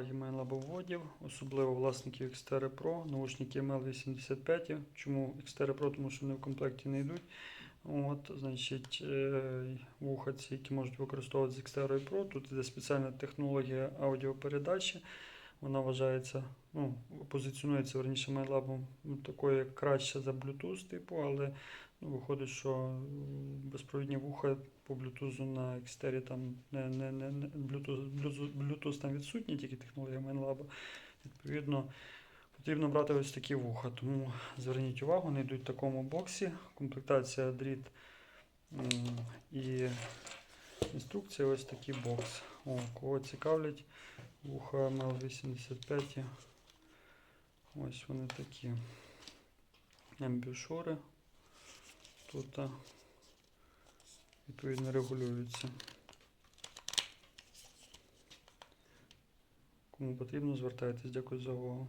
переваги мейнлабоводів, особливо власників Xterra Pro, наушники ML85. Чому Xterra Pro? Тому що вони в комплекті не йдуть. От, значить, е, вуха ці, які можуть використовувати з Xterra Pro. Тут іде спеціальна технологія аудіопередачі. Вона вважається, ну, позиціонується верніше MyLab такою як краще за Bluetooth, типу, але ну, виходить, що безпровідні вуха по Bluetooth на Xterra там не, не, не, Bluetooth, Bluetooth, Bluetooth там відсутні, тільки технологія MyLab. Відповідно, потрібно брати ось такі вуха. Тому зверніть увагу, вони йдуть в такому боксі. Комплектація дріт і інструкція ось такий бокс. О, кого цікавлять, вуха ML85. Ось вони такі. Амбішори. Тут відповідно регулюються. Кому потрібно, звертайтесь. Дякую за увагу.